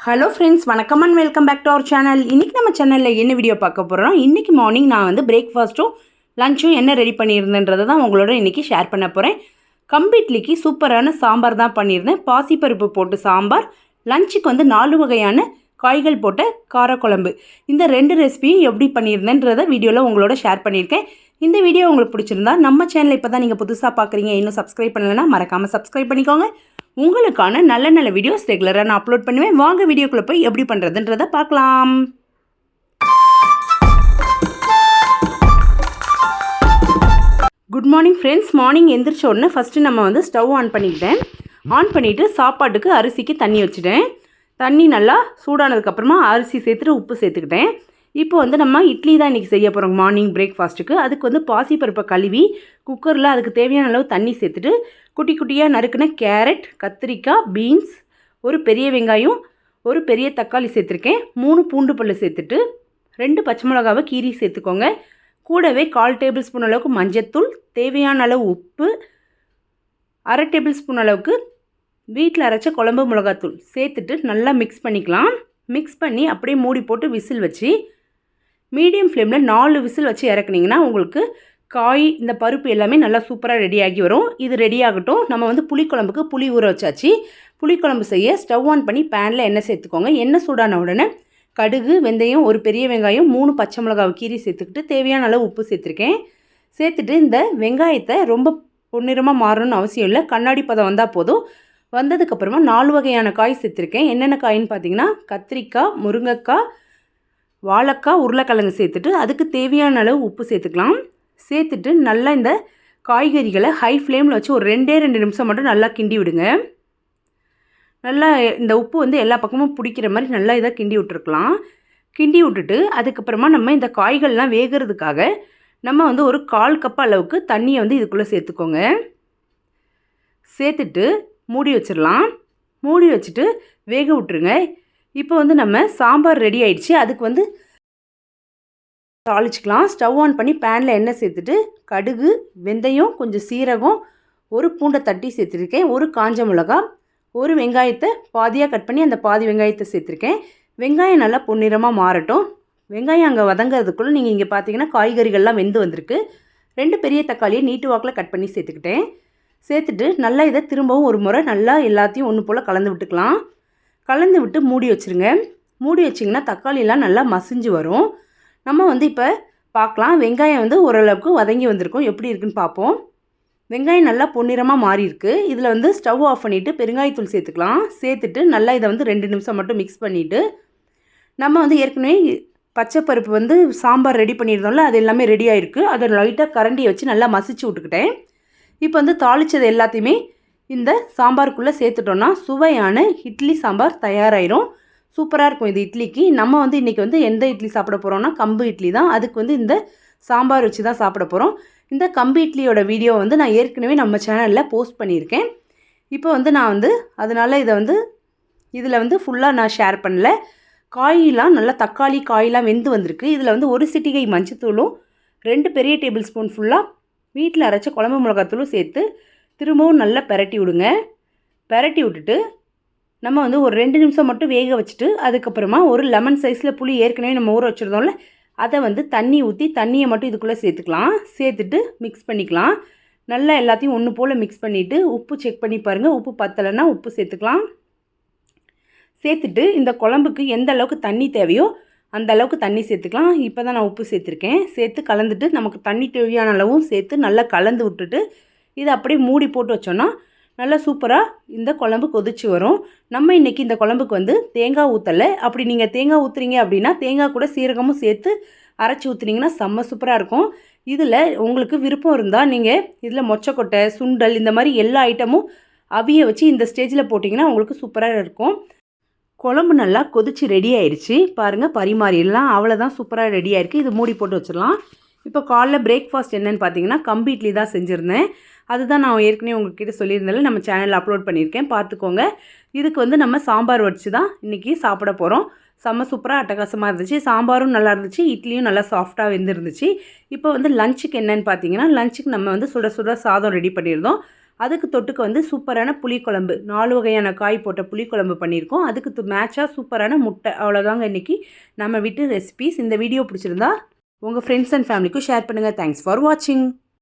Hello friends வணக்கம் and welcome back to our channel இன்றைக்கி நம்ம சேனலில் என்ன வீடியோ பார்க்க போகிறோம் இன்றைக்கி மார்னிங் நான் வந்து பிரேக்ஃபாஸ்ட்டும் லஞ்சும் என்ன ரெடி பண்ணியிருந்தேன்றதை தான் உங்களோட இன்றைக்கி ஷேர் பண்ண போகிறேன் கம்ப்ளீட்லிக்கு சூப்பரான சாம்பார் தான் பண்ணியிருந்தேன். பாசிப்பருப்பு போட்டு சாம்பார் லஞ்சுக்கு வந்து நாலு வகையான காய்கள் போட்ட காரக்குழம்பு. இந்த ரெண்டு ரெசிபியும் எப்படி பண்ணியிருந்தேன்றதை வீடியோவில் உங்களோட ஷேர் பண்ணியிருக்கேன். இந்த வீடியோ உங்களுக்கு பிடிச்சிருந்தா நம்ம சேனலை இப்போ தான் நீங்கள் புதுசாக பார்க்குறீங்க இன்னும் சப்ஸ்கிரைப் பண்ணலைன்னா மறக்காமல் சப்ஸ்கிரைப் பண்ணிக்கோங்க. உங்களுக்கான நல்ல நல்ல வீடியோஸ் ரெகுலராக நான் அப்லோட் பண்ணுவேன். வாங்க வீடியோக்குள்ளே போய் எப்படி பண்ணுறதுன்றதை பார்க்கலாம். குட் மார்னிங் ஃப்ரெண்ட்ஸ் மார்னிங் எந்திரிச்ச உடனே ஃபஸ்ட்டு நம்ம வந்து ஸ்டவ் ஆன் பண்ணிக்கிட்டேன். ஆன் பண்ணிவிட்டு சாப்பாட்டுக்கு அரிசிக்கு தண்ணி வச்சுட்டேன். தண்ணி நல்லா சூடானதுக்கப்புறமா அரிசி சேர்த்துட்டு உப்பு சேர்த்துக்கிட்டேன். இப்போ வந்து நம்ம இட்லி தான் இன்றைக்கி செய்ய போகிறோம் மார்னிங் பிரேக்ஃபாஸ்ட்டுக்கு அதுக்கு வந்து பாசிப்பருப்பை கழுவி குக்கரில் அதுக்கு தேவையான அளவு தண்ணி சேர்த்துட்டு குட்டி குட்டியாக நறுக்கின கேரட் கத்திரிக்காய் பீன்ஸ் ஒரு பெரிய வெங்காயம் ஒரு பெரிய தக்காளி சேர்த்துருக்கேன். மூணு பூண்டு பல்லு சேர்த்துட்டு ரெண்டு பச்சை மிளகாவை கீரி சேர்த்துக்கோங்க. கூடவே கால் டேபிள் ஸ்பூன் அளவுக்கு மஞ்சத்தூள் தேவையான அளவு உப்பு அரை டேபிள் ஸ்பூன் அளவுக்கு வீட்டில் அரைச்ச குழம்பு மிளகாத்தூள் சேர்த்துட்டு நல்லா மிக்ஸ் பண்ணிக்கலாம். மிக்ஸ் பண்ணி அப்படியே மூடி போட்டு விசில் வச்சு மீடியம் ஃப்ளேமில் நாலு விசில் வச்சு இறக்குனீங்கன்னா உங்களுக்கு காய் இந்த பருப்பு எல்லாமே நல்லா சூப்பராக ரெடி ஆகி வரும். இது ரெடி ஆகட்டும். நம்ம வந்து புளிக்குழம்புக்கு புளி ஊற வச்சாச்சு. புளிக்குழம்பு செய்ய ஸ்டவ் ஆன் பண்ணி பேனில் எண்ணெய் சேர்த்துக்கோங்க. எண்ணெய் சூடான உடனே கடுகு வெந்தயம் ஒரு பெரிய வெங்காயம் மூணு பச்சை மிளகாவை கீரி சேர்த்துக்கிட்டு தேவையான அளவு உப்பு சேர்த்துருக்கேன். சேர்த்துட்டு இந்த வெங்காயத்தை ரொம்ப பொன்னிறமாக மாறணும்னு அவசியம் இல்லை. கண்ணாடி பதம் வந்தால் போதும். வந்ததுக்கப்புறமா நாலு வகையான காய் சேர்த்துருக்கேன். என்னென்ன காயின்னு பார்த்தீங்கன்னா கத்திரிக்காய் முருங்கைக்காய் வாழைக்காய் உருளைக்கிழங்கு சேர்த்துட்டு அதுக்கு தேவையான அளவு உப்பு சேர்த்துக்கலாம். சேர்த்துட்டு நல்லா இந்த காய்கறிகளை ஹை ஃப்ளேமில் வச்சு ஒரு ரெண்டே ரெண்டு நிமிஷம் மட்டும் நல்லா கிண்டி விடுங்க. நல்லா இந்த உப்பு வந்து எல்லா பக்கமும் பிடிக்கிற மாதிரி நல்லா இதாக கிண்டி விட்டுருக்கலாம். கிண்டி விட்டுட்டு அதுக்கப்புறமா நம்ம இந்த காய்கள்லாம் வேகிறதுக்காக நம்ம வந்து ஒரு கால் கப் அளவுக்கு தண்ணியை வந்து இதுக்குள்ளே சேர்த்துக்கோங்க. சேர்த்துட்டு மூடி வச்சிடலாம். மூடி வச்சுட்டு வேக விட்டுருங்க. இப்போ வந்து நம்ம சாம்பார் ரெடி ஆயிடுச்சு. அதுக்கு வந்து தாளிச்சிக்கலாம். ஸ்டவ் ஆன் பண்ணி பேனில் எண்ணெய் சேர்த்துட்டு கடுகு வெந்தயம் கொஞ்சம் சீரகம் ஒரு பூண்டை தட்டி சேர்த்துருக்கேன். ஒரு காஞ்ச மிளகா ஒரு வெங்காயத்தை பாதியாக கட் பண்ணி அந்த பாதி வெங்காயத்தை சேர்த்துருக்கேன். வெங்காயம் நல்லா பொன்னிறமாக மாறட்டும். வெங்காயம் அங்கே வதங்கிறதுக்குள்ளே நீங்கள் இங்கே பார்த்தீங்கன்னா காய்கறிகள்லாம் வெந்து வந்திருக்கு. ரெண்டு பெரிய தக்காளியை நீட்டு வாக்கில் கட் பண்ணி சேர்த்துக்கிட்டேன். சேர்த்துட்டு நல்லா இதை திரும்பவும் ஒரு முறை நல்லா எல்லாத்தையும் ஒன்று போல் கலந்து விட்டுக்கலாம். கலந்து விட்டு மூடி வச்சுருங்க. மூடி வச்சிங்கன்னா தக்காளிலாம் நல்லா மசிஞ்சு வரும். நம்ம வந்து இப்போ பார்க்கலாம். வெங்காயம் வந்து ஓரளவுக்கு வதங்கி வந்திருக்கும். எப்படி இருக்குன்னு பார்ப்போம். வெங்காயம் நல்லா பொன்னிறமாக மாறி இருக்குது இதில் வந்து ஸ்டவ் ஆஃப் பண்ணிவிட்டு பெருங்காயத்தூள் சேர்த்துக்கலாம். சேர்த்துட்டு நல்லா இதை வந்து ரெண்டு நிமிஷம் மட்டும் மிக்ஸ் பண்ணிவிட்டு நம்ம வந்து ஏற்கனவே பச்சை பருப்பு வந்து சாம்பார் ரெடி பண்ணியிருந்தோம்ல அது எல்லாமே ரெடி ஆகிருக்கு அதை லைட்டாக கரண்டியை வச்சு நல்லா மசிச்சு விட்டுக்கிட்டேன். இப்போ வந்து தாளித்தது எல்லாத்தையுமே இந்த சாம்பாருக்குள்ளே சேர்த்துட்டோன்னா சுவையான இட்லி சாம்பார் தயாராகிடும் சூப்பராக இருக்கும் இது இட்லிக்கு. நம்ம வந்து இன்றைக்கி வந்து எந்த இட்லி சாப்பிட போகிறோம்னா கம்பு இட்லி தான். அதுக்கு வந்து இந்த சாம்பார் வச்சு தான் சாப்பிட போகிறோம் இந்த கம்பு இட்லியோட வீடியோ வந்து நான் ஏற்கனவே நம்ம சேனலில் போஸ்ட் பண்ணியிருக்கேன். இப்போ வந்து நான் வந்து அதனால் இதை வந்து இதில் வந்து ஃபுல்லாக நான் ஷேர் பண்ணல. காயெலாம் நல்லா தக்காளி காயெலாம் வெந்து வந்திருக்கு. இதில் வந்து ஒரு சிட்டிகை மஞ்சத்தூளும் ரெண்டு பெரிய டேபிள் ஸ்பூன் ஃபுல்லாக வீட்டில் அரைச்ச குழம்பு மிளகாத்தூளும் சேர்த்து திரும்பவும் நல்லா பெரட்டி விடுங்க. பெரட்டி விட்டுட்டு நம்ம வந்து ஒரு ரெண்டு நிமிஷம் மட்டும் வேக வச்சுட்டு அதுக்கப்புறமா ஒரு லெமன் சைஸில் புளி ஏற்கனவே நம்ம ஊற வச்சுருந்தோம்ல அதை வந்து தண்ணி ஊற்றி தண்ணியை மட்டும் இதுக்குள்ளே சேர்த்துக்கலாம். சேர்த்துட்டு மிக்ஸ் பண்ணிக்கலாம். நல்லா எல்லாத்தையும் ஒன்று போல் மிக்ஸ் பண்ணிவிட்டு உப்பு செக் பண்ணி பாருங்கள் உப்பு பத்தலைன்னா உப்பு சேர்த்துக்கலாம். சேர்த்துட்டு இந்த குழம்புக்கு எந்த அளவுக்கு தண்ணி தேவையோ அந்த அளவுக்கு தண்ணி சேர்த்துக்கலாம். இப்போ தான் நான் உப்பு சேர்த்துருக்கேன். சேர்த்து கலந்துட்டு நமக்கு தண்ணி தேவையான அளவும் சேர்த்து நல்லா கலந்து விட்டுட்டு இதை அப்படியே மூடி போட்டு வச்சோன்னா நல்லா சூப்பராக இந்த குழம்பு கொதிச்சு வரும். நம்ம இன்றைக்கி இந்த குழம்புக்கு வந்து தேங்காய் ஊற்றலை அப்படி நீங்கள் தேங்காய் ஊற்றுறீங்க அப்படின்னா தேங்காய் கூட சீரகமும் சேர்த்து அரைச்சி ஊற்றுனீங்கன்னா செம்ம சூப்பராக இருக்கும். இதில் உங்களுக்கு விருப்பம் இருந்தால் நீங்கள் இதில் மொச்சக்கொட்டை சுண்டல் இந்த மாதிரி எல்லா ஐட்டமும் அவிய வச்சு இந்த ஸ்டேஜில் போட்டிங்கன்னா உங்களுக்கு சூப்பராக இருக்கும். குழம்பு நல்லா கொதிச்சு ரெடி ஆயிடுச்சு பாருங்கள் பரிமாறிடலாம். அவ்வளோதான் சூப்பராக ரெடி ஆயிருக்கு. இது மூடி போட்டு வச்சிடலாம். இப்போ காலைல பிரேக்ஃபாஸ்ட் என்னென்னு பார்த்தீங்கன்னா கம்பி இட்லி தான் செஞ்சுருந்தேன். அதுதான் நான் ஏற்கனவே உங்ககிட்ட சொல்லியிருந்தாலும் நம்ம சேனலில் அப்லோட் பண்ணியிருக்கேன். பார்த்துக்கோங்க இதுக்கு வந்து நம்ம சாம்பார் வச்சு தான் இன்றைக்கி சாப்பிட போகிறோம் செம்ம சூப்பராக அட்டகாசமாக இருந்துச்சு. சாம்பாரும் நல்லா இருந்துச்சு. இட்லியும் நல்லா சாஃப்டாக வெந்திருந்துச்சு. இப்போ வந்து லஞ்சுக்கு என்னென்னு பார்த்தீங்கன்னா லஞ்சுக்கு நம்ம வந்து சுட சுட சாதம் ரெடி பண்ணியிருந்தோம். அதுக்கு தொட்டுக்க வந்து சூப்பரான புளிக்குழம்பு. நாலு வகையான காய் போட்ட புளிக்குழம்பு பண்ணியிருக்கோம். அதுக்கு மேட்சாக சூப்பரான முட்டை. அவ்வளோதாங்க இன்றைக்கி நம்ம வீட்டு ரெசிபீஸ் இந்த வீடியோ பிடிச்சிருந்தா உங்கள் ஃப்ரெண்ட்ஸ் அண்ட் ஃபேமிலிக்கும் ஷேர் பண்ணுங்கள் தேங்க்ஸ் ஃபார் வாட்சிங்